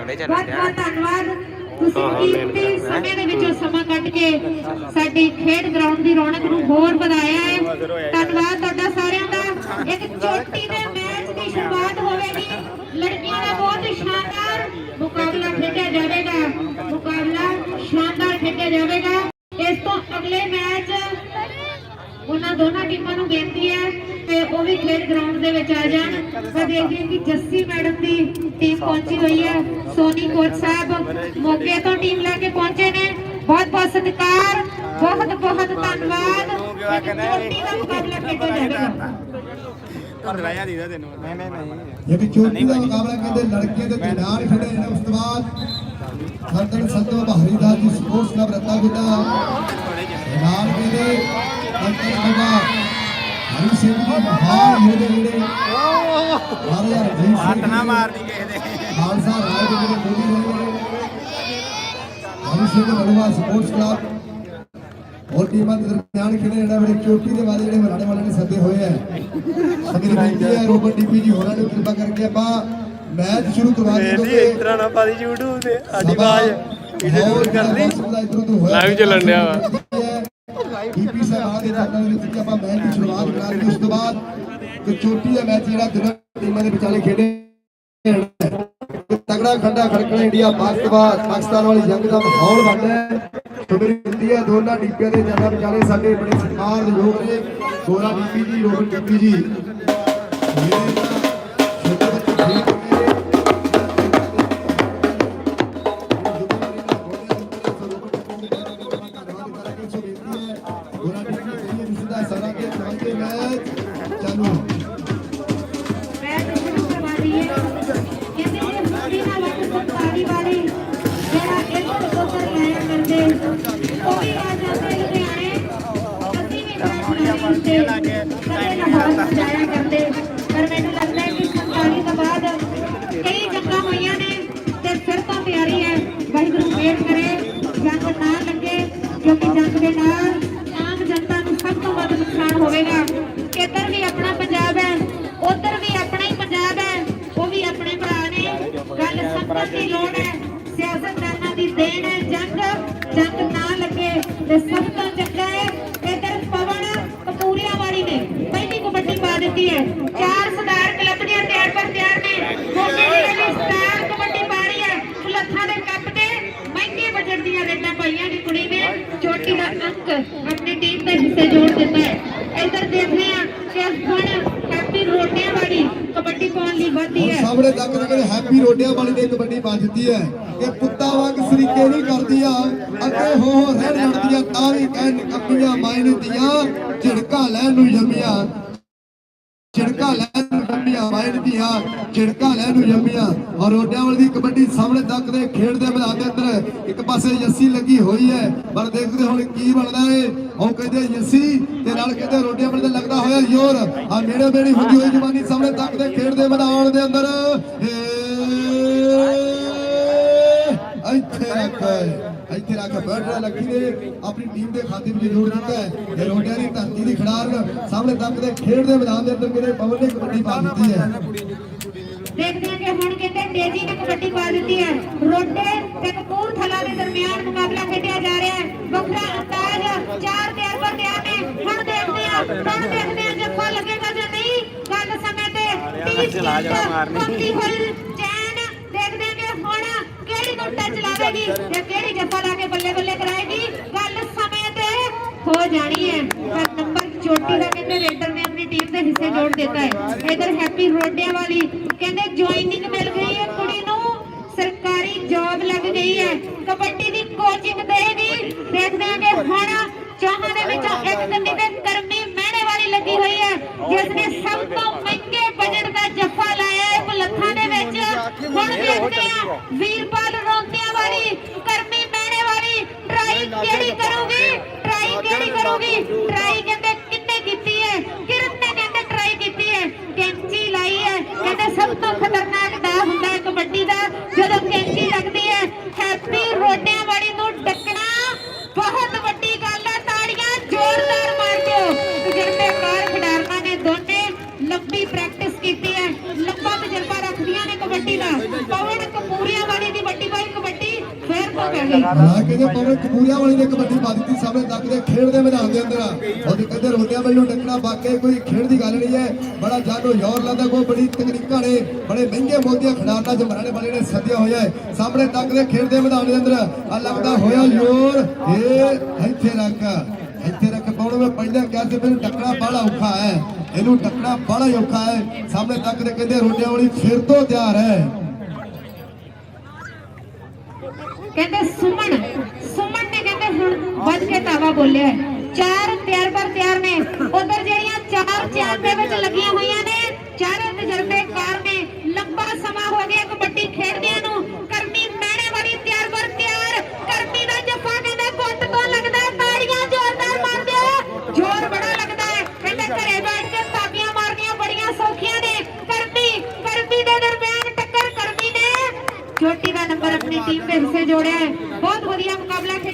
ਕੈਮਰੇ ਬਹੁਤ। ਬਹੁਤ ਧੰਨਵਾਦ ਤੁਸੀਂ ਕੀਮਤੀ। ਸਮੇਂ ਦੇ ਵਿੱਚੋਂ ਸਮਾਂ ਕੱਢ ਕੇ ਸਾਡੀ ਖੇਡ ਗਰਾਊਂਡ ਦੀ ਰੌਣਕ ਨੂੰ ਹੋਰ ਵਧਾਇਆ ਹੈ ਧੰਨਵਾਦ ਤੁਹਾਡਾ ਸਾਰਿਆਂ ਦਾ ਇੱਕ ਚੋਟੀ ਦੇ ਮੈਚ ਦੀ ਸ਼ੁਰੂਆਤ ਹੋਵੇਗੀ ਲੜਕੀਆਂ ਦਾ ਬਹੁਤ ਹੀ ਸ਼ਾਨਦਾਰ ਮੁਕਾਬਲਾ ਖੇਡਿਆ ਜਾਵੇਗਾ ਮੁਕਾਬਲਾ ਸ਼ਾਨਦਾਰ ਖੇਡਿਆ ਜਾਵੇਗਾ ਇਸ ਤੋਂ ਅਗਲੇ ਮੈਚ ਉਹਨਾਂ ਦੋਨਾਂ ਟੀਮਾਂ ਨੂੰ ਬੇਨਤੀ ਹੈ ਕਿ ਉਹ ਵੀ ਖੇਡ ਗਰਾਊਂਡ ਦੇ ਵਿੱਚ ਆ ਜਾਣ। ਮੈਂ ਦੇਖਦੀ ਹਾਂ ਕਿ ਜੱਸੀ ਮੈਡਮ ਦੀ ਟੀਮ ਪਹੁੰਚੀ ਹੋਈ ਹੈ। ਸੋਨੀ ਕੋਚ ਸਾਹਿਬ ਮੋਗੇ ਤੋਂ ਟੀਮ ਲੈ ਕੇ ਪਹੁੰਚੇ ਨੇ। ਬਹੁਤ ਬਹੁਤ ਸਤਿਕਾਰ ਬਹੁਤ ਬਹੁਤ ਧੰਨਵਾਦ। ਚੋਟੀ ਦਾ ਮੁਕਾਬਲਾ ਖੇਡਿਆ ਜਾਵੇਗਾ ਧੰਦਰਾਇਆ ਦੀਦਾ ਤੈਨੂੰ। ਨਹੀਂ ਨਹੀਂ ਨਹੀਂ। ਇਹ ਵੀ ਚੋਟੀ ਦਾ ਮੁਕਾਬਲਾ ਕਹਿੰਦੇ ਲੜਕੇ ਦੇ ਖਿਡਾਰ ਖੜੇ ਨੇ। ਉਸ ਤੋਂ ਬਾਅਦ ਸਰਦਨ ਸੰਤੋ ਬਹਾਰੀ ਦਾ ਜੀ ਸਪੋਰਟਸ ਕਲੱਬ ਰਤਾ ਗੁੱਡਾ। ਨਾਲ ਕਹਿੰਦੇ ਅੰਤਰ ਸਭਾ ਹਰੀ ਸਿੰਘ ਦੀ ਮਹਾਨ ਯੋਧੇ ਜਿਹੜੇ ਮਹਾਰਾਜਾ ਰਣਜੀਤ ਸਿੰਘ ਹੱਥ ਨਾ ਜੀ, ਮਾਰਦੀ ਕਿਸੇ ਦੇ। ਖਾਲਸਾ ਰਾਜ ਦੇ ਜਿਹੜੇ ਮੋਢੀ ਰਹੇ ਨੇ ਹਰੀ ਸਿੰਘ ਨਲਵਾ ਸਪੋਰਟਸ ਕਲੱਬ ਹੋਰ ਟੀਮਾਂ ਦੇ ਦਰਮਿਆਨ ਖੇਡੇ ਜਿਹੜਾ ਬੜੇ ਚੋਟੀ ਦੇ ਵਾਲੇ ਜਿਹੜੇ ਮਰਾੜੇ ਵਾਲੇ ਨੇ ਸੱਦੇ ਹੋਏ ਆ। ਅਗਲੀ ਬੇਨਤੀ ਹੈ ਰੋਬਨ ਡੀਪੀ ਜੀ ਹੋਰਾਂ ਨੂੰ ਕਿਰਪਾ ਕਰਕੇ ਆਪਾਂ ਮੈਚ ਸ਼ੁਰੂ ਕਰਵਾ ਦਿਓ ਜੀ ਇਸ ਤਰ੍ਹਾਂ ਨਾ ਪਾਦੀ YouTube ਤੇ ਸਾਡੀ ਆਵਾਜ਼ ਵੀਡੀਓ ਕਰ ਲਈ ਲਾਈਵ ਚੱਲਣ ਡਿਆ ਵਾ। ਸਾਹਿਬਾਨ ਦੇ ਵਿੱਚ ਆਪਾਂ ਮੈਚ ਦੀ ਸ਼ੁਰੂਆਤ ਕਰਾ ਲਈ, ਉਸ ਤੋਂ ਬਾਅਦ ਤੇ ਚੋਟੀ ਦਾ ਮੈਚ ਜਿਹੜਾ ਦੋਨਾਂ ਟੀਮਾਂ ਦੇ ਵਿਚਾਲੇ ਖੇਡੇ ਤਗੜਾ ਖੰਡਾ ਖੜਕਣਾ ਇੰਡੀਆ ਪਾਕਿਸਤਾਨ ਪਾਕਿਸਤਾਨ ਵਾਲੀ ਜੰਗ ਦਾ ਮਾਹੌਲ ਬਣਦਾ ਹੈ। ਸੋ ਮੇਰੀ ਹੈ, ਦੋਨਾਂ ਟੀਮਾਂ ਦੇ ਜਨਾਂ ਵਿਚਾਲੇ ਸਾਡੇ ਬੜੇ ਸਤਿਕਾਰ ਦੇ ਲੋਕ ਨੇ। Gora DP ji Roban DP ji. ਚਾਲੂ ਮੈਚ ਸ਼ੁਰੂ ਕਰਵਾ ਦਈਏ ਕਹਿੰਦੇ ਇਹ ਮੁੰਡੀ ਨਾਲ ਵੱਟ ਸੰਤਾਲੀ ਵਾਲੀ ਜਿਹੜਾ ਇੱਕ ਦੋਸਰ ਲਾਇਆ ਕਰਦੇ। ਉਹ ਵੀ ਹੋਵੇਗਾ ਇੱਧਰ ਵੀ ਆਪਣਾ ਪੰਜਾਬ ਹੈ, ਉਧਰ ਵੀ ਆਪਣਾ ਹੀ ਪੰਜਾਬ ਹੈ, ਉਹ ਵੀ ਆਪਣੇ ਭਰਾ ਨੇ। ਗੱਲ ਸਮਝਣ ਦੀ ਲੋੜ ਹੈ ਸਿਆਸਤਦਾਨਾਂ ਦੀ ਦੇਣ ਹੈ, ਜੰਗ ਜੰਗ ਨਾ ਲੱਗੇ ਤੇ ਸਭ ਤੋਂ ਚੰਗਾ ਹੈ, ਇੱਧਰ ਪਵਨ ਕਪੂਰੀਆਂ ਵਾਲੀ ਨੇ ਪਹਿਲੀ ਕਬੱਡੀ ਪਾ ਦਿੱਤੀ ਹੈ। ਚਾਰ ਸਰਦਾਰ ਕਲੱਬ ਦੀਆਂ ਤਿਆਰ ਪਰ ਤਿਆਰ ਨੇ ਮੋਗੇ ਦੀ ਜਿਹੜੀ ਸਟਾਰ ਕਬੱਡੀ ਪਾ ਰਹੀ ਹੈ ਫੁਲੱਥਾਂ ਦੇ ਕੱਪ ਤੇ ਮਹਿੰਗੇ ਬਜਟ ਦੀਆਂ ਰੇਟਾਂ ਪਾਈਆਂ ਦੀ ਕੁੜੀ ਨੇ ਚੋਟੀ ਦਾ ਅੰਕ ਆਪਣੀ ਟੀਮ ਦੇ ਹਿੱਸੇ ਜੋੜ ਦਿੱਤਾ ਹੈ ਇੱਧਰ ਦੇਖਦੇ ਹਾਂ ਕਿ ਹੁਣ ਹੈਪੀ ਰੋਟੀਆਂ ਵਾਲੀ ਕਬੱਡੀ ਪਾਉਣ ਲਈ ਵਧੀ ਹੈ ਸਾਹਮਣੇ ਤੱਕ ਜਿਹੜੇ ਰੋਡਿਆਂ ਵਾਲੀ ਨੇ ਕਬੱਡੀ ਪਾ ਦਿੱਤੀ ਹੈ। ਕਿ ਪੁੱਤਾਂ ਵਾਂਗ ਸਰੀਕੇ ਨਹੀਂ ਕਰਦੀਆਂ ਅੱਗੇ ਹੋ ਹੋ ਰਹਿ ਲੜਦੀਆਂ ਤਾਂ ਵੀ ਕਹਿਣ ਕੱਪੀਆਂ ਮਾਇਨੇ ਦੀਆਂ, ਝਿੜਕਾਂ ਲੈਣ ਨੂੰ ਜੰਮੀਆਂ। ਝਿੜਕਾਂ ਲੈਣ ਨੂੰ ਜੰਮੀਆਂ, ਮਾਇਨੇ ਦੀਆਂ, ਝਿੜਕਾਂ ਲੈਣ ਨੂੰ ਜੰਮੀਆਂ। ਔਰ ਰੋਡਿਆਂ ਵਾਲੀ ਦੀ ਕਬੱਡੀ ਸਾਹਮਣੇ ਤੱਕ ਦੇ ਖੇਡ ਦੇ ਮੈਦਾਨ ਦੇ ਅੰਦਰ ਇੱਕ ਪਾਸੇ ਜੱਸੀ ਲੱਗੀ ਹੋਈ ਹੈ। ਪਰ ਦੇਖਦੇ ਹੁਣ ਕੀ ਬਣਦਾ ਏ। ਉਹ ਕਹਿੰਦੇ, ਜੱਸੀ ਤੇ ਨਾਲ ਕਹਿੰਦੇ ਰੋਡਿਆਂ ਵਾਲੇ ਦਾ ਲੱਗਦਾ ਹੋਇਆ ਜ਼ੋਰ? ਆ ਨੇੜੇ ਮੇੜੀ ਹੁੰਦੀ ਹੋਈ ਜਵਾਨੀ ਸਾਹਮਣੇ ਤੱਕ ਦੇ ਖੇਡ ਦੇ ਮੈਦਾਨ ਦੇ ਅੰਦਰ ਏ ਇੱਥੇ ਰੱਖ ਇੱਥੇ ਰੱਖ ਬੈਟਰ ਲੱਗੀ ਨੇ ਆਪਣੀ ਟੀਮ ਦੇ ਖਾਤੇ ਵਿੱਚ ਜੋੜ ਦਿੱਤਾ ਹੈ। ਰੋਡਿਆਂ ਦੀ ਧਰਤੀ ਦੀ ਖਿਡਾਰਨ ਸਾਹਮਣੇ ਤੱਕ ਦੇ ਖੇਡ ਦੇ ਮੈਦਾਨ ਦੇ ਅੰਦਰ ਮੇਰੇ ਪਵਨ ਨੇ ਕਬੱਡੀ ਪਾ ਦਿੱਤੀ ਹੈ। ਦੇਖਦੇ ਹਾਂ ਕਿ ਹੁਣ ਕਹਿੰਦੇ ਡੇਜੀ ਨੇ ਕਬੱਡੀ ਪਾ ਦਿੱਤੀ ਹੈ। ਰੋਡੇ ਤੇ ਕਪੂਰਥਲਾ ਦੇ ਦਰਮਿਆਨ ਮੁਕਾਬਲਾ ਖੇਡਿਆ ਜਾ ਰਿਹਾ ਹੈ। ਵੱਖਰਾ ਅੰਦਾਜ਼ ਚਾਰ ਤਿਆਰ ਪਰ ਤਿਆਰ ਨੇ ਹੁਣ ਦੇਖਦੇ ਹਾਂ ਹੁਣ ਦੇਖਦੇ ਹਾਂ ਜੱਫਾ ਲੱਗੇਗਾ ਜਾਂ ਨਹੀਂ। ਗੱਲ ਸਮੇਂ ਤੇ ਟੀਮ ਚਲਾ ਜਾਣਾ ਮਾਰਨੀ। ਕਿਹੜੀ ਚਲਾਵੇਗੀ ਜਾਂ ਕਿਹੜੀ ਜੱਫਾ ਲਾ ਕੇ ਬੱਲੇ ਬੱਲੇ ਕਰਾਏਗੀ? ਗੱਲ ਸਮੇਂ ਤੇ ਹੋ ਜਾਣੀ ਹੈ। ਪਰ ਨੰਬਰ ਚੋਟੀ ਦਾ ਕਹਿੰਦੇ ਰੇਡਰ ਨੇ ਆਪਣੀ ਟੀਮ ਦੇ ਹਿੱਸੇ ਜੋੜ ਦਿੱਤਾ ਹੈ। ਇਧਰ ਹੈਪੀ ਰੋਡਿਆਂ ਵਾਲੀ ਕਹਿੰਦੇ ਜੁਆਇਨਿੰਗ ਮਿਲ ਗਈ ਹੈ ਕੁੜੀ ਨੂੰ। ਸਰਕਾਰੀ ਜੌਬ ਲੱਗ ਗਈ ਹੈ। ਕਬੱਡੀ ਦੀ ਕੋਚਿੰਗ ਦੇਗੀ ਦੇਖਦੇ ਹਾਂ ਕਿ ਹੁਣ ਚੌਹਾਂ ਦੇ ਵਿੱਚੋਂ ਇੱਕ ਕੰਨੀ ਤੇ ਕਰਮੀ ਮਹਿਣੇ ਵਾਲੀ ਲੱਗੀ ਹੋਈ ਹੈ, ਜਿਸ ਨੇ ਸਭ ਤੋਂ ਮਹਿੰਗੇ ਬਜਟ ਦਾ ਜੱਫਾ ਲਾਇਆ ਹੈ। ਬੁਲੱਥਾਂ ਦੇ ਵਿੱਚ। ਹੁਣ ਦੇਖਦੇ ਹਾਂ, ਵੀਰਪਾਲ ਕਿਹੜੀ ਕਰੂਗੀ? ਟਰਾਈ ਕਿਹੜੀ ਕਰੂਗੀ? ਟਰਾਈ ਕਹਿੰਦੇ ਕਿੰਨੇ ਕੀਤੀ ਹੈ? ਕਿਰਨ ਨੇ ਕਹਿੰਦੇ ਟਰਾਈ ਕੀਤੀ ਹੈ? ਕੈਂਚੀ ਲਾਈ ਹੈ। ਕਹਿੰਦੇ ਸਭ ਤੋਂ ਖਤਰਨਾਕ ਦਾ ਹੁੰਦਾ ਹੈ ਕਬੱਡੀ ਦਾ। ਜਦੋਂ ਕੈਂਚੀ ਲੱਗਦੀ ਹੈ ਹੈਪੀ ਰੋਡਿਆਂ ਵਾਲੀ ਨੂੰ ਡੱਕਣਾ ਬਹੁਤ ਵੱਡੀ ਗੱਲ ਹੈ ਤਾੜੀਆਂ ਜ਼ੋਰਦਾਰ ਮਾਰ ਦਿਓ। ਤਜਰਬੇਕਾਰ ਖਿਡਾਰਨਾਂ ਨੇ ਦੋਨੇ। ਲੰਬੀ ਪ੍ਰੈਕਟਿਸ ਕੀਤੀ ਹੈ। ਲੰਬਾ ਤਜਰਬਾ ਰੱਖਦੀਆਂ ਨੇ ਕਬੱਡੀ ਦਾ। ਪਵਨ ਕਪੂਰੀਆ ਵਾਲੀ ਫੇਰ ਹਾਂ, ਕਹਿੰਦੇ ਪਵਨ ਕਪੂਰੀਆ ਵਾਲੀ ਨੇ ਕਬੱਡੀ ਪਾ ਦਿੱਤੀ ਸਾਹਮਣੇ ਤੱਕ ਦੇ ਖੇਡ ਦੇ ਮੈਦਾਨ ਦੇ ਅੰਦਰ ਉਹਦੇ ਕਹਿੰਦੇ ਰੋਟੀਆਂ ਵੱਲੋਂ ਟੱਕਣਾ ਵਾਕਿਆ ਕੋਈ ਖੇਡ ਦੀ ਗੱਲ ਨਹੀਂ ਹੈ। ਬੜਾ ਜਾਨੋ ਯੌਰ ਲਾਦਾ ਕੋਈ ਬੜੀ ਤਕਨੀਕਾਂ ਨੇ, ਬੜੇ ਮਹਿੰਗੇ ਮੋਦੀਆਂ ਖਿਡਾਰਨਾਂ ਜਮਾਨੇ ਨੇ ਨੇ ਸੱਦਿਆ ਹੋਇਆ ਹੈ। ਸਾਹਮਣੇ ਤੱਕ ਦੇ ਖੇਡ ਦੇ ਮੈਦਾਨ ਦੇ ਅੰਦਰ ਆ। ਲੱਗਦਾ ਹੋਇਆ ਜ਼ੋਰ। ਇਹ ਇੱਥੇ ਰੱਖ ਇੱਥੇ ਰੱਖ ਪਾਉਣ ਮੈਂ ਪਹਿਲਾਂ ਕਿਹਾ ਸੀ, ਮੈਨੂੰ ਟੱਕਣਾ ਬੜਾ ਔਖਾ ਹੈ। ਇਹਨੂੰ ਟੱਕਣਾ ਬੜਾ ਔਖਾ ਹੈ। ਸਾਹਮਣੇ ਤੱਕ ਦੇ ਕਹਿੰਦੇ ਰੋਟੀਆਂ ਵਾਲੀ ਫਿਰ ਤੋਂ ਤਿਆਰ ਹੈ। ਕਹਿੰਦੇ ਸੁਮਨ ਸੁਮਨ ਨੇ ਕਹਿੰਦੇ ਹੁਣ ਵੱਜ ਕੇ ਤਾਵਾ ਬੋਲਿਆ ਹੈ। ਚਾਰ ਤਿਆਰ ਪਰ ਤਿਆਰ ਨੇ ਉਧਰ ਜਿਹੜੀਆਂ ਚਾਰ ਚਾਰ ਦੇ ਵਿੱਚ ਲੱਗੀਆਂ ਹੋਈਆਂ ਨੇ ਚਾਰੇ ਤਜਰਬੇਕਾਰ ਨੇ ਲੰਬਾ ਸਮਾਂ ਹੋ ਗਿਆ ਕਬੱਡੀ ਖੇਡਦਿਆਂ ਨੂੰ ਕਰਮੀ ਮਹਿਣੇ ਵਾਲੀ ਤਿਆਰ ਪਰ ਤਿਆਰ ਕਰਮੀ ਦਾ ਜੱਫਾ ਕਹਿੰਦੇ ਪੁੱਟ ਤੋਂ ਲੱਗਦਾ ਹੈ। ਤਾੜੀਆਂ ਜ਼ੋਰਦਾਰ ਮਾਰਦੇ ਹੋ ਜ਼ੋਰ ਬੜਾ ਲੱਗਦਾ ਹੈ ਕਹਿੰਦੇ ਘਰੇ ਬੈਠ ਕੇ ਤਾਬੀਆਂ ਮਾਰਨੀਆਂ ਬੜੀਆਂ ਸੌਖੀਆਂ ਨੇ ਕਰਮੀ ਕਰਮੀ ਦੇ ਦਰਮਿਆਨ ਟੱਕਰ ਕਰਮੀ ਨੇ ਚੋਟੀ ਦਾ ਨੰਬਰ ਆਪਣੀ ਟੀਮ ਦੇ ਹਿੱਸੇ ਜੋੜਿਆ ਹੈ ਬਹੁਤ ਵਧੀਆ ਮੁਕਾਬਲਾ